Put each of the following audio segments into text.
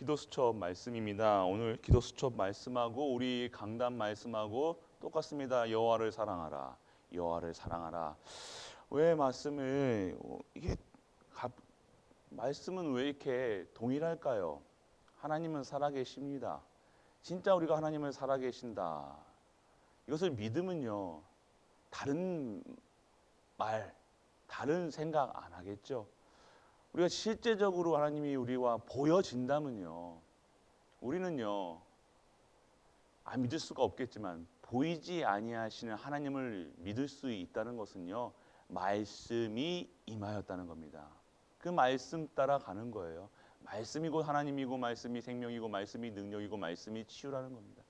기도 수첩 말씀입니다. 오늘 기도 수첩 말씀하고 우리 강단 말씀하고 똑같습니다. 여호와를 사랑하라. 여호와를 사랑하라. 왜 말씀을 어, 이게 갑- 말씀은 왜 이렇게 동일할까요? 하나님은 살아계십니다. 진짜 우리가 하나님을 살아계신다. 이것을 믿으면요. 다른 말, 다른 생각 안 하겠죠. 우리가 실제적으로 하나님이 우리와 보여진다면요. 우리는요. 안 믿을 수가 없겠지만 보이지 아니하시는 하나님을 믿을 수 있다는 것은요. 말씀이 임하였다는 겁니다. 그 말씀 따라 가는 거예요. 말씀이고 하나님이고 말씀이 생명이고 말씀이 능력이고 말씀이 치유라는 겁니다.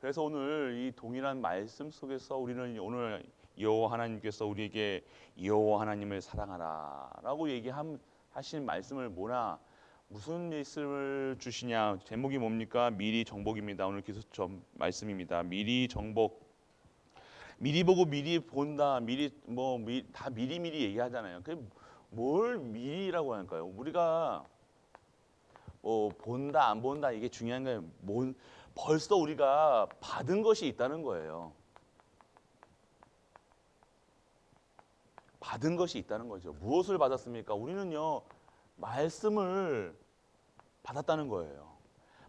그래서 오늘 이 동일한 말씀 속에서 우리는 오늘 여호와 하나님께서 우리에게 여호와 하나님을 사랑하라라고 얘기한 하신 말씀을 뭐나 무슨 말씀을 주시냐 제목이 뭡니까? 미리 정복입니다. 오늘 기수점 말씀입니다. 미리 정복. 미리 보고 미리 본다. 미리 뭐 다 미리 미리 얘기하잖아요. 그뭘 미리라고 할까요. 우리가 뭐 본다 안 본다 이게 중요한 게 뭔 벌써 우리가 받은 것이 있다는 거예요 받은 것이 있다는 거죠. 무엇을 받았습니까? 우리는요, 말씀을 받았다는 거예요.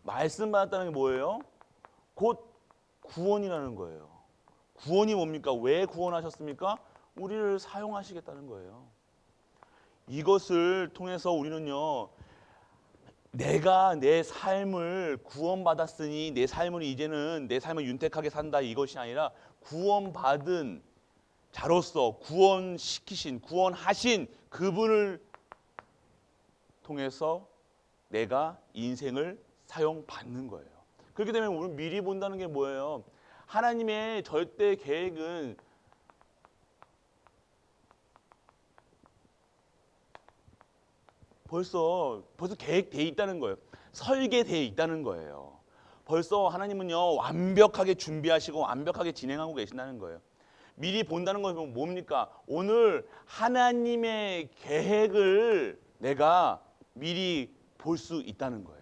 말씀 받았다는 게 뭐예요? 곧 구원이라는 거예요. 구원이 뭡니까? 왜 구원하셨습니까? 우리를 사용하시겠다는 거예요. 이것을 통해서 우리는요, 내가 내 삶을 구원받았으니 내 삶을 이제는 내 삶을 윤택하게 산다 이것이 아니라 구원받은 자로서 구원시키신 구원하신 그분을 통해서 내가 인생을 사용받는 거예요. 그렇게 되면 우리 미리 본다는 게 뭐예요? 하나님의 절대 계획은 벌써 벌써 계획돼 있다는 거예요. 설계돼 있다는 거예요. 벌써 하나님은요 완벽하게 준비하시고 완벽하게 진행하고 계신다는 거예요. 미리 본다는 것은 뭡니까? 오늘 하나님의 계획을 내가 미리 볼 수 있다는 거예요.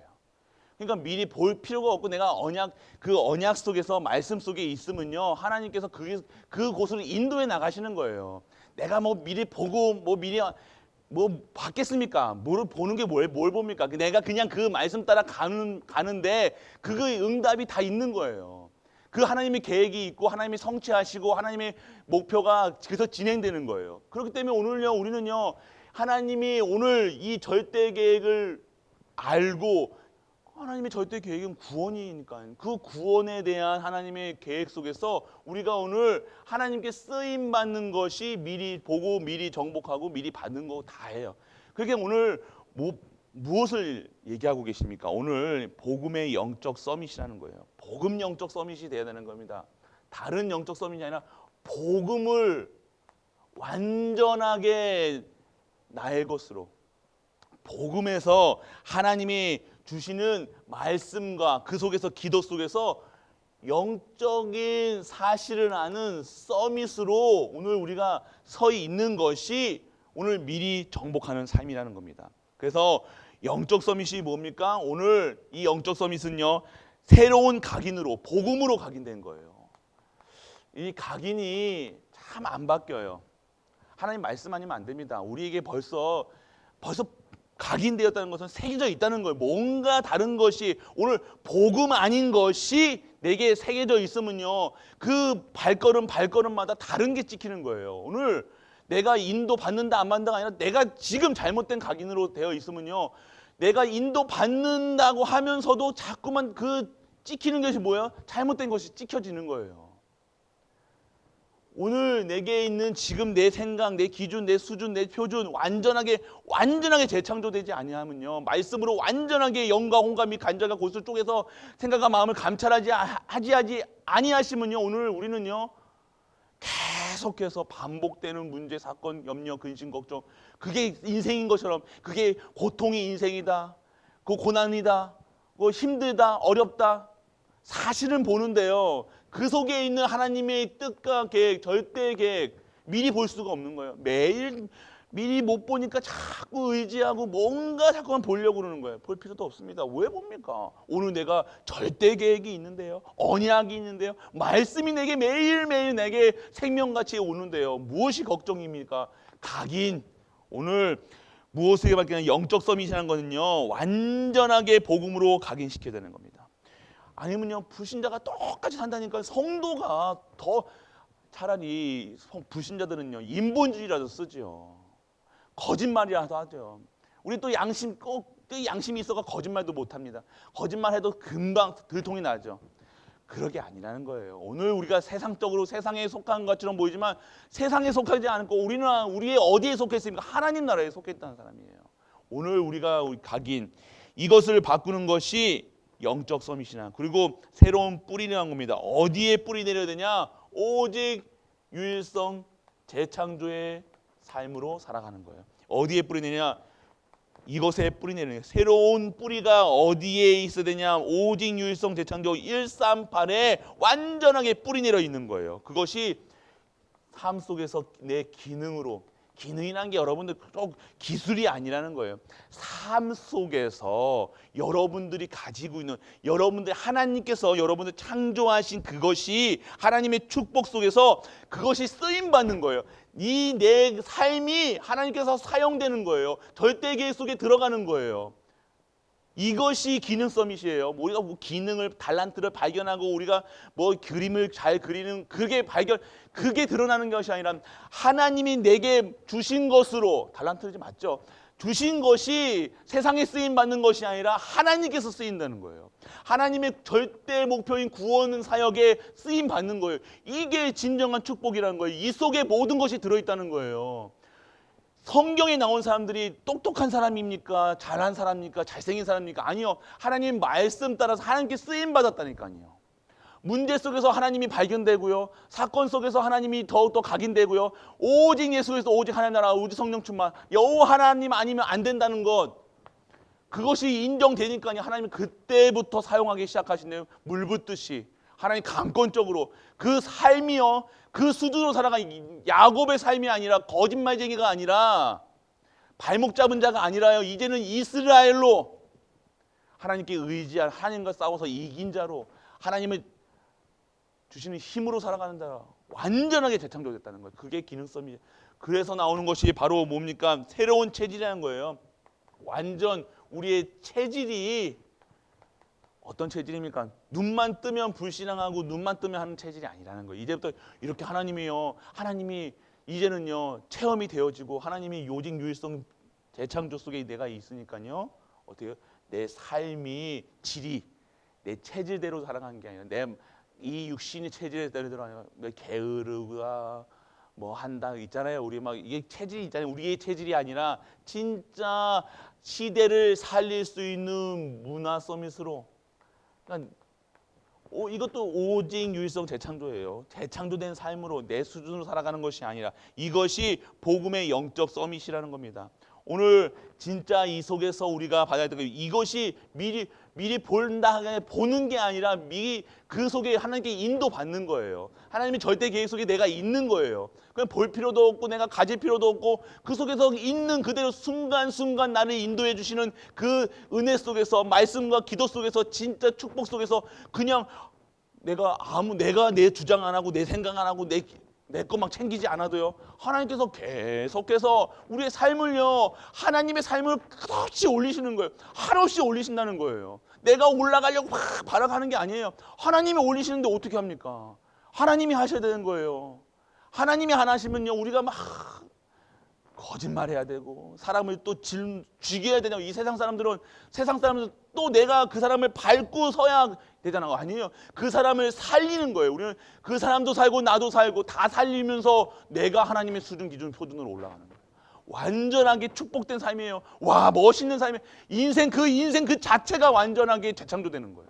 그러니까 미리 볼 필요가 없고 내가 언약 그 언약 속에서 말씀 속에 있으면요 하나님께서 그 그곳을 인도해 나가시는 거예요. 내가 뭐 미리 보고 뭐 미리 뭐 받겠습니까? 뭘 보는 게뭘뭘 봅니까? 내가 그냥 그 말씀 따라 가는 가는데 그거 응답이 다 있는 거예요. 그 하나님의 계획이 있고 하나님이 성취하시고 하나님의 목표가 그래서 진행되는 거예요. 그렇기 때문에 오늘요 우리는요 하나님이 오늘 이 절대 계획을 알고 하나님의 절대 계획은 구원이니까 그 구원에 대한 하나님의 계획 속에서 우리가 오늘 하나님께 쓰임 받는 것이 미리 보고 미리 정복하고 미리 받는 거 다예요. 그렇게 오늘 뭐, 무엇을 얘기하고 계십니까? 오늘 복음의 영적 서밋이라는 거예요. 복음 영적 서밋이 돼야 되는 겁니다. 다른 영적 서밋이 아니라 복음을 완전하게 나의 것으로 복음에서 하나님이 주시는 말씀과 그 속에서 기도 속에서 영적인 사실을 아는 서밋으로 오늘 우리가 서 있는 것이 오늘 미리 정복하는 삶이라는 겁니다. 그래서 영적 서밋이 뭡니까? 오늘 이 영적 서밋은요. 새로운 각인으로 복음으로 각인된 거예요. 이 각인이 참 안 바뀌어요. 하나님 말씀 아니면 안 됩니다. 우리에게 벌써 벌써 각인되었다는 것은 새겨져 있다는 거예요. 뭔가 다른 것이 오늘 복음 아닌 것이 내게 새겨져 있으면요. 그 발걸음 발걸음마다 다른 게 찍히는 거예요. 오늘 내가 인도 받는다 안 받는다가 아니라 내가 지금 잘못된 각인으로 되어 있으면요. 내가 인도 받는다고 하면서도 자꾸만 그 찍히는 것이 뭐야? 잘못된 것이 찍혀지는 거예요. 오늘 내게 있는 지금 내 생각, 내 기준, 내 수준, 내 표준 완전하게 완전하게 재창조되지 아니하면요 말씀으로 완전하게 영과 혼감이 간절과 고수 쪽에서 생각과 마음을 감찰하지 하지 하지 아니하시면요 오늘 우리는요 계속해서 반복되는 문제, 사건, 염려, 근심, 걱정. 그게 인생인 것처럼 그게 고통이 인생이다, 그 고난이다, 그 힘들다, 어렵다. 사실은 보는데요. 그 속에 있는 하나님의 뜻과 계획, 절대 계획 미리 볼 수가 없는 거예요. 매일 미리 못 보니까 자꾸 의지하고 뭔가 자꾸만 보려고 그러는 거예요. 볼 필요도 없습니다. 왜 봅니까? 오늘 내가 절대 계획이 있는데요. 언약이 있는데요. 말씀이 내게 매일매일 내게 생명같이 오는데요. 무엇이 걱정입니까? 각인. 오늘 무엇을 밝히는 영적 서밋이라는 거는요. 완전하게 복음으로 각인시켜야 되는 겁니다. 아니면요. 불신자가 똑같이 산다니까 성도가 더 차라리 성- 불신자들은요. 인본주의라도 쓰죠. 거짓말이라도 하죠. 우리 또 양심 꼭또 양심이 있어가 거짓말도 못 합니다. 거짓말해도 금방 들통이 나죠. 그러게 아니라는 거예요. 오늘 우리가 세상적으로 세상에 속한 것처럼 보이지만 세상에 속하지 않고 우리는 우리의 어디에 속했습니까? 하나님 나라에 속했다는 사람이에요. 오늘 우리가 우리 각인 이것을 바꾸는 것이 영적 서밋이나 그리고 새로운 뿌리라는 겁니다. 어디에 뿌리 내려야 되냐? 오직 유일성 재창조의 삶으로 살아가는 거예요. 어디에 뿌리 내냐? 이것에 뿌리 내리는 거예요. 새로운 뿌리가 어디에 있어야 되냐? 오직 유일성 재창조 138에 완전하게 뿌리 내려 있는 거예요. 그것이 삶 속에서 내 기능으로 기능이란 게 여러분들 꼭 기술이 아니라는 거예요. 삶 속에서 여러분들이 가지고 있는 여러분들 하나님께서 여러분들 창조하신 그것이 하나님의 축복 속에서 그것이 쓰임 받는 거예요. 이 내 삶이 하나님께서 사용되는 거예요. 절대 계획 속에 들어가는 거예요. 이것이 기능 서밋이에요. 뭐 우리가 뭐 기능을 달란트를 발견하고 우리가 뭐 그림을 잘 그리는 그게 발견 그게 드러나는 것이 아니라 하나님이 내게 주신 것으로 달란트지 맞죠? 주신 것이 세상에 쓰임 받는 것이 아니라 하나님께서 쓰인다는 거예요. 하나님의 절대 목표인 구원 사역에 쓰임 받는 거예요. 이게 진정한 축복이라는 거예요. 이 속에 모든 것이 들어 있다는 거예요. 성경에 나온 사람들이 똑똑한 사람입니까? 잘한 사람입니까? 잘생긴 사람입니까? 아니요. 하나님 말씀 따라서 하나님께 쓰임 받았다니까요. 문제 속에서 하나님이 발견되고요. 사건 속에서 하나님이 더욱더 각인되고요. 오직 예수 그리스도 오직 하나님 나라 우주 성령 충만 여호와 하나님 아니면 안 된다는 것. 그것이 인정되니까요. 하나님이 그때부터 사용하기 시작하시네요. 물 붓듯이. 하나님 강권적으로 그 삶이요. 그 수준으로 살아간 이 야곱의 삶이 아니라 거짓말쟁이가 아니라 발목 잡은 자가 아니라요. 이제는 이스라엘로 하나님께 의지한 하나님과 싸워서 이긴 자로 하나님의 주시는 힘으로 살아가는 자가 완전하게 재창조됐다는 거예요. 그게 기능성이 그래서 나오는 것이 바로 뭡니까? 새로운 체질이라는 거예요. 완전 우리의 체질이 어떤 체질입니까? 눈만 뜨면 불신앙하고 눈만 뜨면 하는 체질이 아니라는 거예요. 이제부터 이렇게 하나님이요. 하나님이 이제는요. 체험이 되어지고 하나님이 요직 유일성 재창조 속에 내가 있으니까요. 어때요? 내 삶이 질이 내 체질대로 살아가는 게 아니라 내 이 육신의 체질대로 아니라 뭐 게으르가 뭐 한다 있잖아요. 우리 막 이게 체질이 있잖아요. 우리의 체질이 아니라 진짜 시대를 살릴 수 있는 문화 서밋으로 그러니까 오, 이것도 오직 유일성 재창조예요. 재창조된 삶으로 내 수준으로 살아가는 것이 아니라 이것이 복음의 영적 서밋이라는 겁니다. 오늘 진짜 이 속에서 우리가 받아야 되는 이것이 미리 미리 본다 보는 게 아니라 미리 그 속에 하나님께 인도 받는 거예요. 하나님이 절대 계획 속에 내가 있는 거예요. 그냥 볼 필요도 없고 내가 가질 필요도 없고 그 속에서 있는 그대로 순간순간 나를 인도해 주시는 그 은혜 속에서 말씀과 기도 속에서 진짜 축복 속에서 그냥 내가 아무 내가 내 주장 안 하고 내 생각 안 하고 내내거막 챙기지 않아도요. 하나님께서 계속해서 우리의 삶을요. 하나님의 삶을 끝없이 올리시는 거예요. 한없이 올리신다는 거예요. 내가 올라가려고 막 바라가는 게 아니에요. 하나님이 올리시는데 어떻게 합니까? 하나님이 하셔야 되는 거예요. 하나님이 안 하시면요. 우리가 막 거짓말해야 되고 사람을 또 질, 죽여야 되냐 이 세상 사람들은 세상 사람들은 또 내가 그 사람을 밟고 서야 되잖아요 아니에요 그 사람을 살리는 거예요 우리는 그 사람도 살고 나도 살고 다 살리면서 내가 하나님의 수준 기준 표준으로 올라가는 거예요 완전하게 축복된 삶이에요 와 멋있는 삶이 인생 그 인생 그 자체가 완전하게 재창조되는 거예요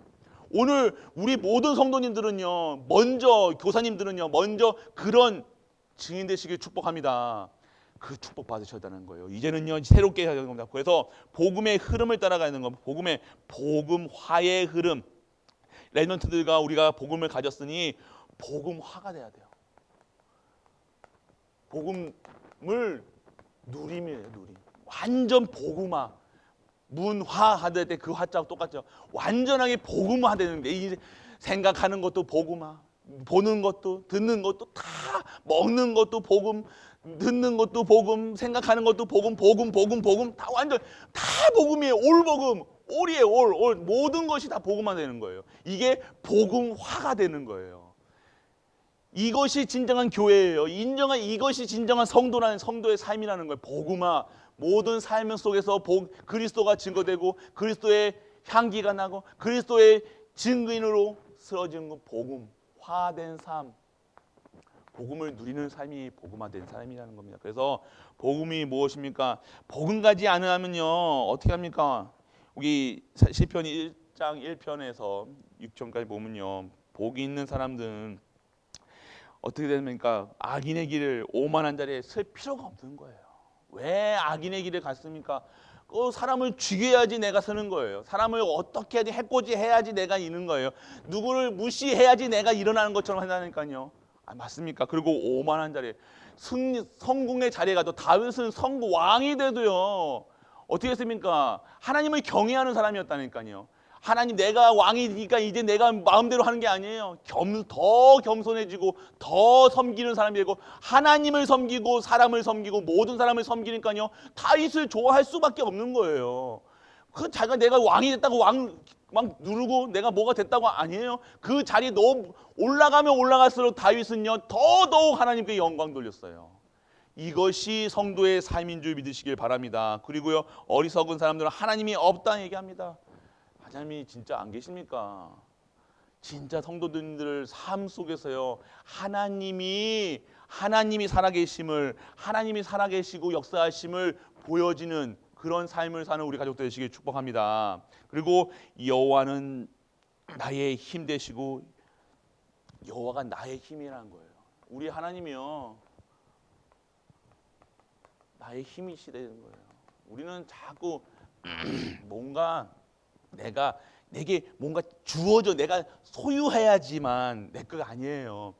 오늘 우리 모든 성도님들은요 먼저 교사님들은요 먼저 그런 증인 되시길 축복합니다. 그 축복 받으셔야 되는 거예요. 이제는요 새롭게 해야 되는 겁니다. 그래서 복음의 흐름을 따라가는 겁니다. 복음의 복음화의 흐름. 레넌트들과 우리가 복음을 가졌으니 복음화가 돼야 돼요. 복음을 누림이에요, 누림. 완전 복음화. 문화하될 때그 화자하고 똑같죠. 완전하게 복음화 되는데 이 생각하는 것도 복음화, 보는 것도 듣는 것도 다 먹는 것도 복음, 듣는 것도 복음, 생각하는 것도 복음, 복음, 복음, 복음 다 완전 다 복음이에요. 올 복음, 올이에요. 올, 올 모든 것이 다 복음화 되는 거예요. 이게 복음화가 되는 거예요. 이것이 진정한 교회예요. 인정한 이것이 진정한 성도라는 성도의 삶이라는 거예요. 복음화 모든 삶 속에서 복, 그리스도가 증거되고 그리스도의 향기가 나고 그리스도의 증인으로 쓰러지는 것 복음 화된 삶. 복음을 누리는 삶이 복음화된 삶이라는 겁니다. 그래서 복음이 무엇입니까? 복음 가지 않으면요 어떻게 합니까? 우리 시편 1장 1편에서 6절까지 보면요 복이 있는 사람들은 어떻게 됩니까? 악인의 길을 오만한 자리에 쓸 필요가 없는 거예요. 왜 악인의 길을 갔습니까? 그 사람을 죽여야지 내가 서는 거예요. 사람을 어떻게 해야지 해코지 해야지 내가 이는 거예요. 누구를 무시해야지 내가 일어나는 것처럼 한다니까요. 아, 맞습니까? 그리고 오만한 자리에 승리, 성공의 자리에 가도 다윗은 성공 왕이 돼도요. 어떻게 했습니까? 하나님을 경외하는 사람이었다니까요. 하나님 내가 왕이니까 이제 내가 마음대로 하는 게 아니에요. 겸, 더 겸손해지고 더 섬기는 사람이 되고 하나님을 섬기고 사람을 섬기고 모든 사람을 섬기니까요. 다윗을 좋아할 수밖에 없는 거예요. 그 자기가 내가 왕이 됐다고 왕 막 누르고 내가 뭐가 됐다고 아니에요. 그 자리에 너무 올라가면 올라갈수록 다윗은요 더더욱 하나님께 영광 돌렸어요. 이것이 성도의 삶인 줄 믿으시길 바랍니다. 그리고요 어리석은 사람들은 하나님이 없다 얘기합니다. 하나님이 진짜 안 계십니까? 진짜 성도들 삶 속에서요 하나님이 하나님이 살아계심을 하나님이 살아계시고 역사하심을 보여지는 그런 삶을 사는 우리 가족 되시길 축복합니다. 그리고 여호와는 나의 힘 되시고 여호와가 나의 힘이라는 거예요. 우리 하나님이요 나의 힘이시되는 거예요. 우리는 자꾸 뭔가 내가 내게 뭔가 주어져 내가 소유해야지만 내 거가 아니에요.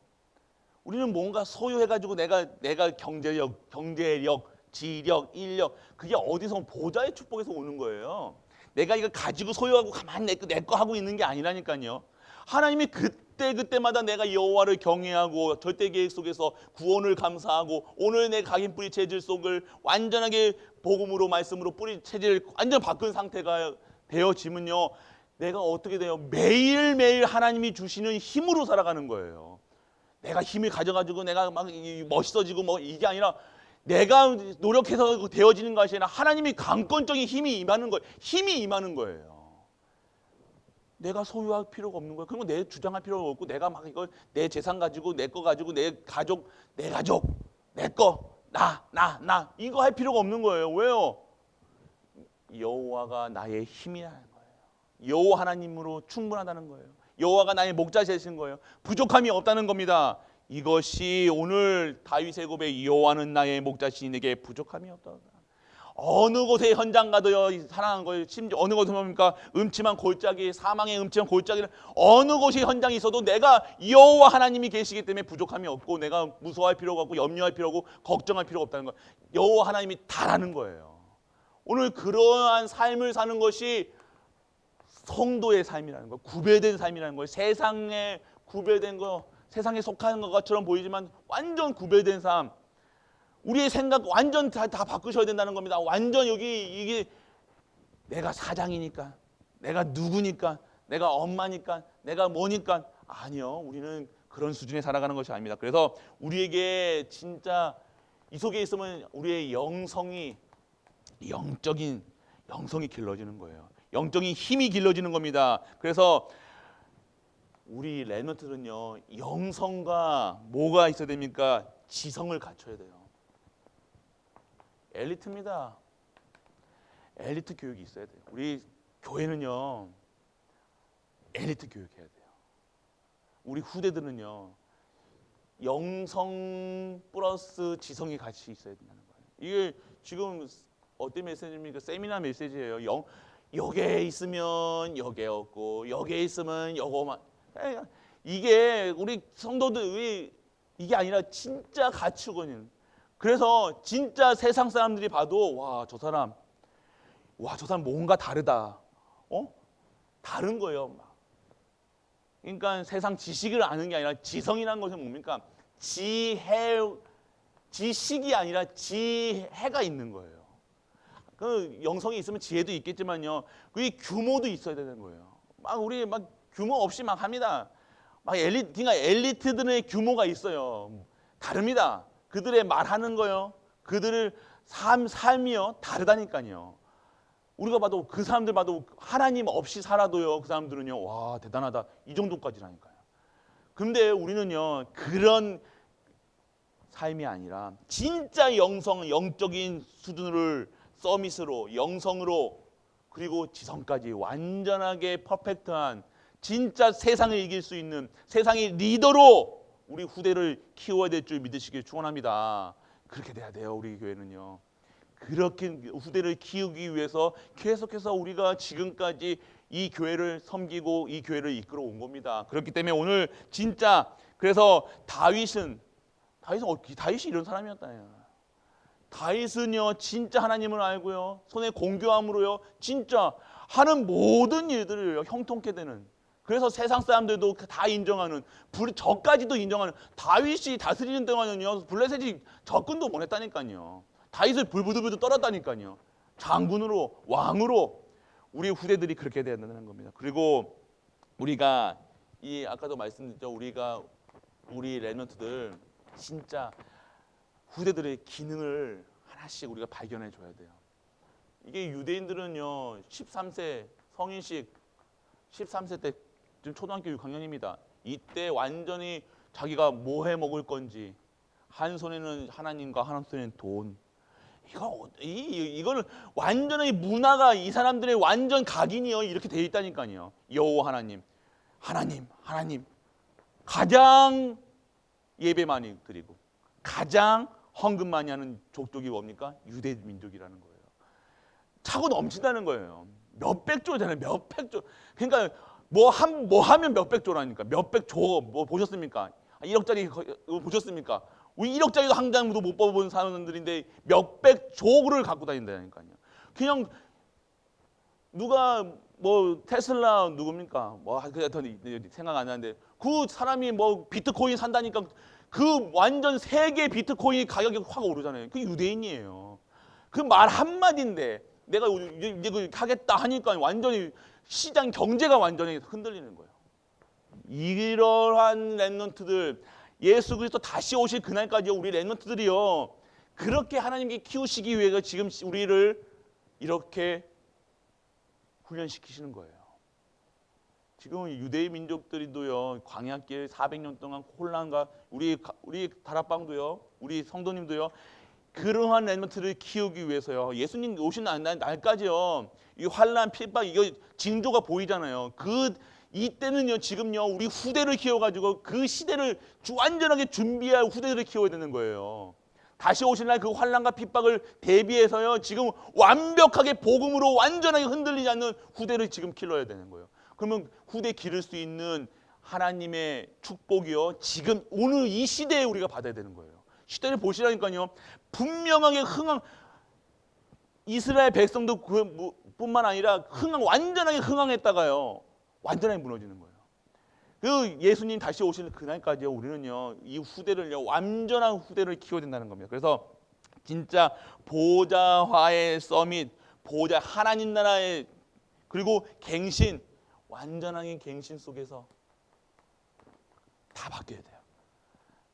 우리는 뭔가 소유해가지고 내가 내가 경제력, 경제력, 지력, 인력 그게 어디서 보좌의 축복에서 오는 거예요. 내가 이거 가지고 소유하고 가만 내거 내거 하고 있는 게 아니라니까요. 하나님이 그때 그때마다 내가 여호와를 경외하고 절대 계획 속에서 구원을 감사하고 오늘 내 각인 뿌리 체질 속을 완전하게 복음으로 말씀으로 뿌리 체질을 완전 바꾼 상태가 되어지면요. 내가 어떻게 돼요? 매일매일 하나님이 주시는 힘으로 살아가는 거예요. 내가 힘을 가져가지고 내가 막 멋있어지고 뭐 이게 아니라 내가 노력해서 되어지는 것이 아니라 하나님이 강권적인 힘이 임하는 거예요. 힘이 임하는 거예요. 내가 소유할 필요가 없는 거예요. 그리고 내 주장할 필요가 없고 내가 막 이걸 내 재산 가지고 내 거 가지고 내 가족 내 가족 내 거 나 나 나 이거 할 필요가 없는 거예요. 왜요? 여호와가 나의 힘이라는 거예요. 여호와 하나님으로 충분하다는 거예요. 여호와가 나의 목자 되신 거예요. 부족함이 없다는 겁니다. 이것이 오늘 다윗의 고백 여호와는 나의 목자시니 내게 부족함이 없다. 어느 곳에 현장 가도요 사랑한 거예요. 심지어 어느 곳에 뭡니까 음침한 골짜기 사망의 음침한 골짜기를 어느 곳에 현장이 있어도 내가 여호와 하나님이 계시기 때문에 부족함이 없고 내가 무서워할 필요가 없고 염려할 필요가 없고 걱정할 필요가 없다는 거예요. 여호와 하나님이 다라는 거예요. 오늘 그러한 삶을 사는 것이 성도의 삶이라는 거, 구별된 삶이라는 거예요. 세상에 구별된 거, 세상에 속하는 것처럼 보이지만 완전 구별된 삶. 우리의 생각 완전 다, 다 바꾸셔야 된다는 겁니다. 완전 여기 이게 내가 사장이니까, 내가 누구니까, 내가 엄마니까, 내가 뭐니까 아니요. 우리는 그런 수준에 살아가는 것이 아닙니다. 그래서 우리에게 진짜 이 속에 있으면 우리의 영성이 영적인 영성이 길러지는 거예요. 영적인 힘이 길러지는 겁니다. 그래서 우리 레너트는요 영성과 뭐가 있어야 됩니까? 지성을 갖춰야 돼요. 엘리트입니다. 엘리트 교육이 있어야 돼요. 우리 교회는요 엘리트 교육해야 돼요. 우리 후대들은요 영성 플러스 지성이 같이 있어야 된다는 거예요. 이게 지금 어떤 메시지입니까? 세미나 메시지예요. 영, 여기에 있으면 여기에 없고 여기에 있으면 여거만 이게 우리 성도들이 이게 아니라 진짜 가축은 그래서 진짜 세상 사람들이 봐도 와 저 사람 와 저 사람 뭔가 다르다. 어? 다른 거예요. 막. 그러니까 세상 지식을 아는 게 아니라 지성이라는 것은 뭡니까? 지혜 지식이 아니라 지혜가 있는 거예요. 그 영성이 있으면 지혜도 있겠지만요. 그 규모도 있어야 되는 거예요. 막 우리 막 규모 없이 막 합니다. 막 엘리 그러니까 엘리트들의 규모가 있어요. 다릅니다. 그들의 말하는 거요. 그들을 삶 삶이요 다르다니까요. 우리가 봐도 그 사람들 봐도 하나님 없이 살아도요. 그 사람들은요. 와 대단하다 이 정도까지라니까요. 근데 우리는요 그런 삶이 아니라 진짜 영성 영적인 수준을 서밋으로 영성으로 그리고 지성까지 완전하게 퍼펙트한 진짜 세상을 이길 수 있는 세상의 리더로 우리 후대를 키워야 될 줄 믿으시길 축원합니다. 그렇게 돼야 돼요. 우리 교회는요. 그렇게 후대를 키우기 위해서 계속해서 우리가 지금까지 이 교회를 섬기고 이 교회를 이끌어 온 겁니다. 그렇기 때문에 오늘 진짜 그래서 다윗은 다윗은 어, 다윗이 이런 사람이었다요. 다윗은요 진짜 하나님을 알고요 손에 공교함으로요 진짜 하는 모든 일들을 형통케 되는 그래서 세상 사람들도 다 인정하는 불 저까지도 인정하는 다윗이 다스리는 동안은요 블레셋이 접근도 못했다니까요. 다윗을 불부들부들 떨었다니까요. 장군으로 왕으로 우리 후대들이 그렇게 된다는 겁니다. 그리고 우리가 이 아까도 말씀드렸죠. 우리가 우리 레넌트들 진짜 후대들의 기능을 하나씩 우리가 발견해 줘야 돼요. 이게 유대인들은요 13세 성인식 13세 때 지금 초등학교 6학년입니다. 이때 완전히 자기가 뭐 해 먹을 건지 한 손에는 하나님과 한 손에는 돈. 이거 어- 이 이거는 완전히 문화가 이 사람들의 완전 각인이요 이렇게 돼 있다니까요. 여호와 하나님, 하나님, 하나님 가장 예배 많이 드리고 가장 헌금 많이 하는 족족이 뭡니까? 유대 민족이라는 거예요. 차고 넘친다는 거예요. 몇백 조잖아요. 몇백 조. 그러니까 뭐 한 뭐 하면 몇백 조라니까. 몇백 조. 뭐 보셨습니까? 1억짜리 보셨습니까? 우리 1억짜리도 한 장도 못 뽑은 사람들인데 몇백 조를 갖고 다닌다니까요. 그냥 누가 뭐 테슬라 누굽니까? 뭐 하여튼 생각 안 나는데 그 사람이 뭐 비트코인 산다니까 그 완전 세계 비트코인 가격이 확 오르잖아요. 그 유대인이에요. 그 말 한마디인데 내가 이제 그 하겠다 하니까 완전히 시장 경제가 완전히 흔들리는 거예요. 이러한 랩런트들 예수 그리스도 다시 오실 그날까지 우리 랩런트들이요. 그렇게 하나님께 키우시기 위해서 지금 우리를 이렇게 훈련시키시는 거예요. 지금 유대인 민족들이도요 광야길 400년 동안 혼란과 우리 우리 다락방도요 우리 성도님도요 그러한 렘넌트를 키우기 위해서요 예수님 오신 날, 날 까지요 이 환란 핍박 이거 징조가 보이잖아요 그 이때는요 지금요 우리 후대를 키워가지고 그 시대를 주- 완전하게 준비할 후대들을 키워야 되는 거예요. 다시 오실 날 그 환란과 핍박을 대비해서요 지금 완벽하게 복음으로 완전하게 흔들리지 않는 후대를 지금 길러야 되는 거예요. 그러면 후대 기를 수 있는 하나님의 축복이요 지금 오늘 이 시대에 우리가 받아야 되는 거예요. 시대를 보시라니까요 분명하게 흥황 이스라엘 백성도 그 뭐- 뿐만 아니라 흥황 완전하게 흥황했다가요 완전하게 무너지는 거예요. 그 예수님 다시 오시는 그날까지요 우리는요 이 후대를요 완전한 후대를 키워야 된다는 겁니다. 그래서 진짜 보좌화의 서밋, 보좌 하나님 나라의 그리고 갱신 완전한 갱신 속에서 다 바뀌어야 돼요.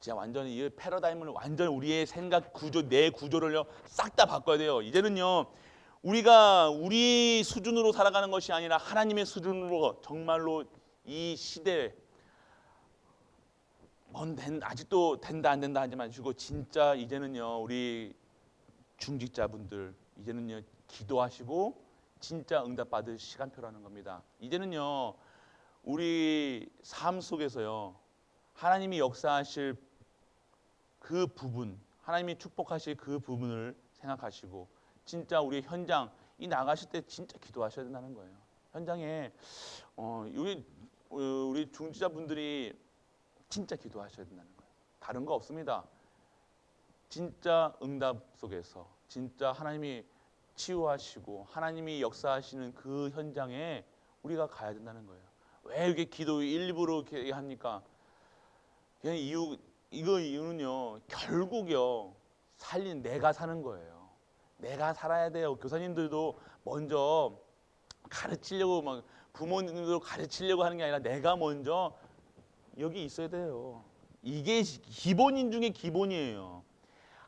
진짜 완전히 이 패러다임을 완전 우리의 생각 구조 내 구조를요 싹 다 바꿔야 돼요. 이제는요 우리가 우리 수준으로 살아가는 것이 아니라 하나님의 수준으로 정말로 이 시대 뭔 된, 아직도 된다 안 된다 하지 마시고 진짜 이제는요 우리 중직자분들 이제는요 기도하시고 진짜 응답 받을 시간표라는 겁니다. 이제는요 우리 삶 속에서요 하나님이 역사하실 그 부분, 하나님이 축복하실 그 부분을 생각하시고 진짜 우리 현장 이 나가실 때 진짜 기도하셔야 된다는 거예요. 현장에 어, 우리 어, 우리 중지자분들이 진짜 기도하셔야 된다는 거예요. 다른 거 없습니다. 진짜 응답 속에서 진짜 하나님이 치유하시고 하나님이 역사하시는 그 현장에 우리가 가야 된다는 거예요. 왜 이렇게 기도 일부러 이렇게 합니까? 그냥 이유 이거 이유는요. 결국요. 살린 내가 사는 거예요. 내가 살아야 돼요. 교사님들도 먼저 가르치려고 막 부모님들도 가르치려고 하는 게 아니라 내가 먼저 여기 있어야 돼요. 이게 기본인 중에 기본이에요.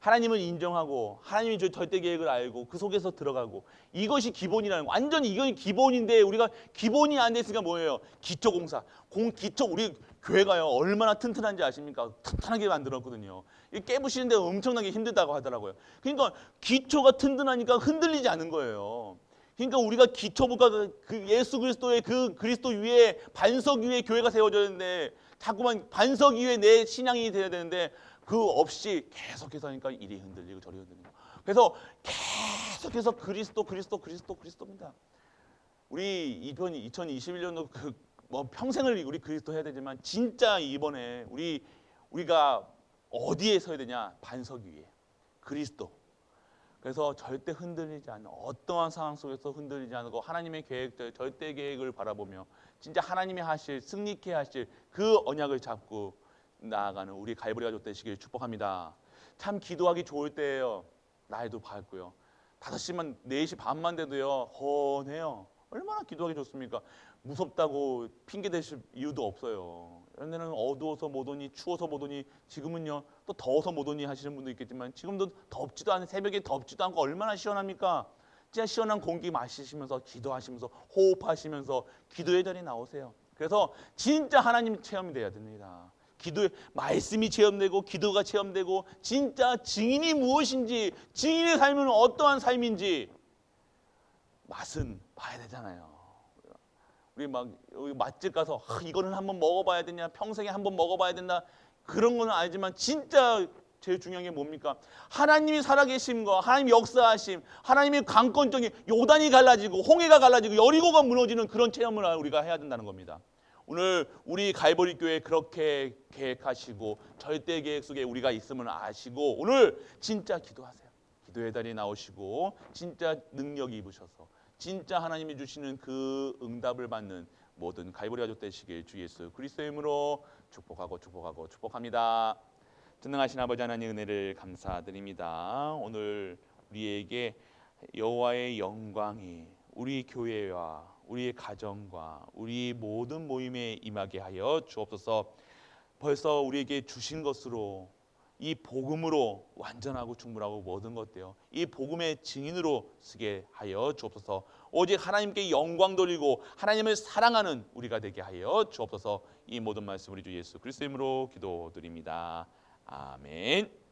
하나님을 인정하고 하나님이 저 절대 계획을 알고 그 속에서 들어가고 이것이 기본이라는 거. 완전 이건 기본인데 우리가 기본이 안 됐으니까 뭐예요? 기초 공사. 공 기초 우리 교회가요 얼마나 튼튼한지 아십니까? 튼튼하게 만들었거든요. 이 깨부시는데 엄청나게 힘들다고 하더라고요. 그러니까 기초가 튼튼하니까 흔들리지 않는 거예요. 그러니까 우리가 기초부가 그 예수 그리스도의 그 그리스도 위에 반석 위에 교회가 세워져야 되는데 자꾸만 반석 위에 내 신앙이 돼야 되는데 그 없이 계속해서 하니까 이리 흔들리고 저리 흔들리고 그래서 계속해서 그리스도 그리스도 그리스도 그리스도입니다. 우리 이번 2021년도 그 뭐 평생을 우리 그리스도 해야 되지만 진짜 이번에 우리 우리가 어디에 서야 되냐 반석 위에 그리스도. 그래서 절대 흔들리지 않는 어떠한 상황 속에서 흔들리지 않고 하나님의 계획 절대 계획을 바라보며 진짜 하나님이 하실 승리케 하실 그 언약을 잡고 나아가는 우리 갈보리가 줬되시길 축복합니다. 참 기도하기 좋을 때예요. 날도 밝고요. 5시만 4시 반만 돼도요. 헌해요. 얼마나 기도하기 좋습니까? 무섭다고 핑계 대실 이유도 없어요. 옛날에는 어두워서 못 오니 추워서 못 오니 지금은요 또 더워서 못 오니 하시는 분도 있겠지만 지금도 덥지도 않은 새벽에 덥지도 않고 얼마나 시원합니까? 진짜 시원한 공기 마시시면서 기도하시면서 호흡하시면서 기도의 자리 나오세요. 그래서 진짜 하나님 체험이 돼야 됩니다. 기도의 말씀이 체험되고 기도가 체험되고 진짜 증인이 무엇인지 증인의 삶은 어떠한 삶인지 맛은 봐야 되잖아요. 우리 막 맛집 가서 아, 이거는 한번 먹어봐야 되냐 평생에 한번 먹어봐야 된다 그런 거는 알지만 진짜 제일 중요한 게 뭡니까? 하나님이 살아계심과 하나님 역사하심, 하나님의 강권적인 요단이 갈라지고 홍해가 갈라지고 여리고가 무너지는 그런 체험을 우리가 해야 된다는 겁니다. 오늘 우리 갈보리 교회 그렇게 계획하시고 절대 계획 속에 우리가 있음을 아시고 오늘 진짜 기도하세요. 기도의 달이 나오시고 진짜 능력 입으셔서 진짜 하나님이 주시는 그 응답을 받는 모든 갈보리 가족 되시길 주 예수 그리스도의 이름으로 축복하고 축복하고 축복합니다. 전능하신 아버지 하나님 은혜를 감사드립니다. 오늘 우리에게 여호와의 영광이 우리 교회와 우리의 가정과 우리 모든 모임에 임하게 하여 주옵소서. 벌써 우리에게 주신 것으로 이 복음으로 완전하고 충분하고 모든 것들요. 이 복음의 증인으로 쓰게 하여 주옵소서. 오직 하나님께 영광 돌리고 하나님을 사랑하는 우리가 되게 하여 주옵소서. 이 모든 말씀 우리 주 예수 그리스도 이름으로 기도드립니다. 아멘.